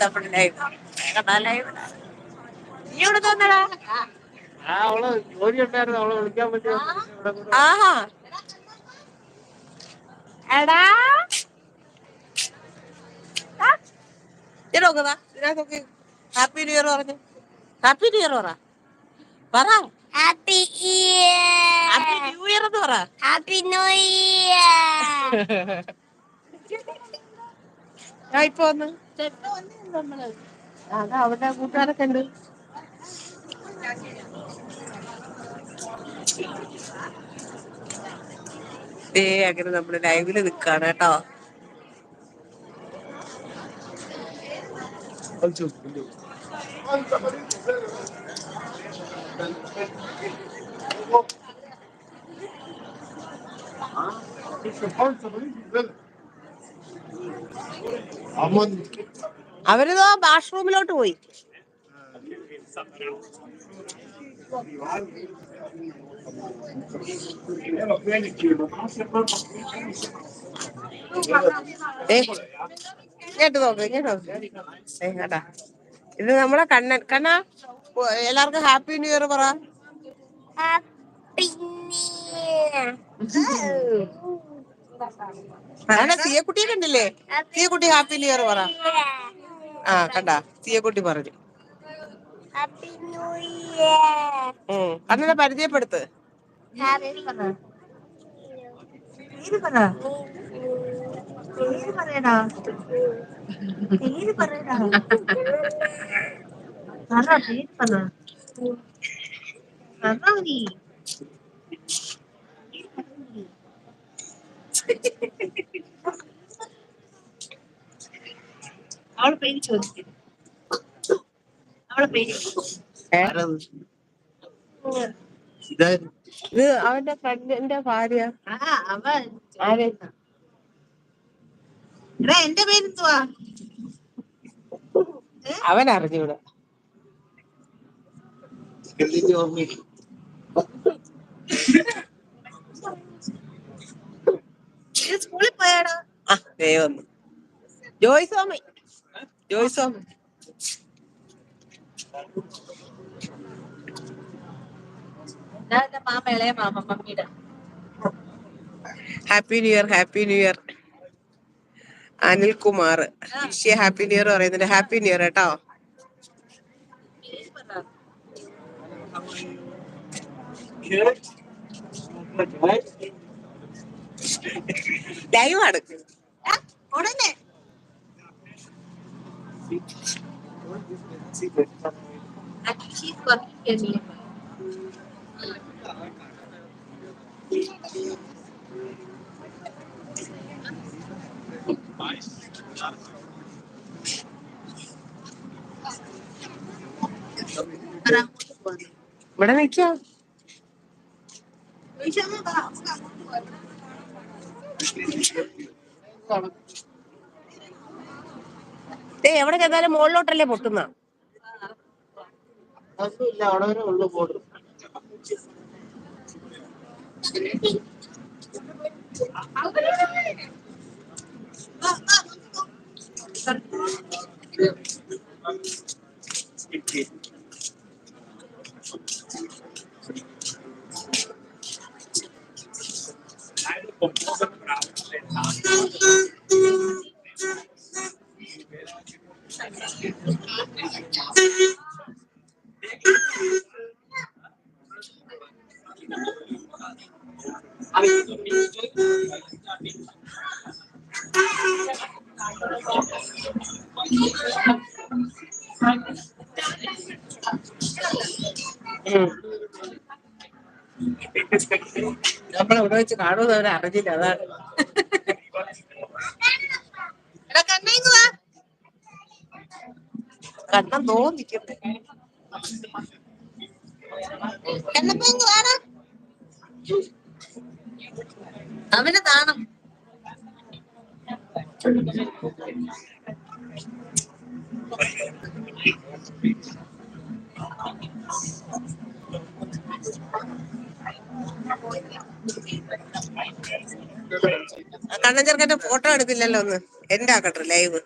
നമ്മുടെ live live നീ ഇവിടെ തന്നടാ അവൾ ജോലി ഉണ്ടായിരുന്നു. അവളെ വിളിക്കാൻ പറ്റി ആഹാ. എടാ. നോക്കുന്നതാ ഇതിനകത്തൊക്കെ ഹാപ്പി ന്യൂ ഇയർ പറഞ്ഞു. ഹാപ്പി ന്യൂ ഇയർ പറ. പറ. Happy year happy new year എന്ന് പറ. ഹാപ്പി ന്യൂ ഇയർ ഞാൻ ഇപ്പൊ വന്ന് ചെറുപ്പം വന്നേ നമ്മൾ അതാ അവിടെ കൂട്ടുകാരൊക്കെ ഉണ്ട് ഏ അങ്ങനെ നമ്മൾ ലൈവിൽ നിക്കാണ് കേട്ടോ അവരിതോ ബാഷ്റൂമിലോട്ട് പോയി. ഇങ്ങോട്ട് നോക്ക് ഇങ്ങോട്ട് നോക്ക്. കേട്ടാ. ഇത് നമ്മളെ കണ്ണൻ കണ്ണ എല്ലാവർക്കും ഹാപ്പി ന്യൂ ഇയർ പറ. ഹാപ്പി അല്ല സിയക്കുട്ടിയെ കണ്ടില്ലേ? സിയക്കുട്ടി ഹാപ്പി ന്യൂ ഇയർ പറ. ആ കണ്ടാ. സിയക്കുട്ടി പറഞ്ഞു. അന്നെ പരിചയപ്പെടുത്ത്. പറയടാ പേര് പറയടാ പറ പേര് പറ പറ നീ അവളെ പേര് ചോദിക്കുന്നു അവളെ പേര് ഇത് അവന്റെ ഫ്രണ്ടിന്റെ ഭാര്യ. എന്റെ പേരെന്തുവാ അവൻ അറിഞ്ഞൂടെ. സ്കൂളിൽ പോയാടാ? ആ ദേ വന്നു ജോയ് സ്വാമി ജോയ് സ്വാമി ഞാൻ എന്റെ മാമ ഇളയ മാമ മമ്മിയുടെ happy new year happy new year Anil Kumar വിഷയ ഹാപ്പി ന്യൂ ഇയർ പറയുന്നുണ്ട്. ഹാപ്പി ന്യൂ ഇയർ കേട്ടോ. പേര് പറ. ലൈവ് ആണ് ഉടനെ She's working in me. പറ അങ്ങോട്ട് പോവാം. ഇവിടെ നിൽക്കാം ചോദിച്ചമ്മ ഏ എവിടെ ചെന്നാലും മുകളിലോട്ടല്ലേ പൊട്ടുന്ന? അവിടെ വരെ ഇവിടെ വെച്ച് കാണുന്നത് അവർ അറിഞ്ഞില്ല അതാണ് കണ്ണം ഇങ്ങ് കണ്ണൻ ഫോട്ടോ എടുക്കില്ലല്ലോ ഒന്ന്. എന്റെ ആക്കട്ടെ ലൈവ്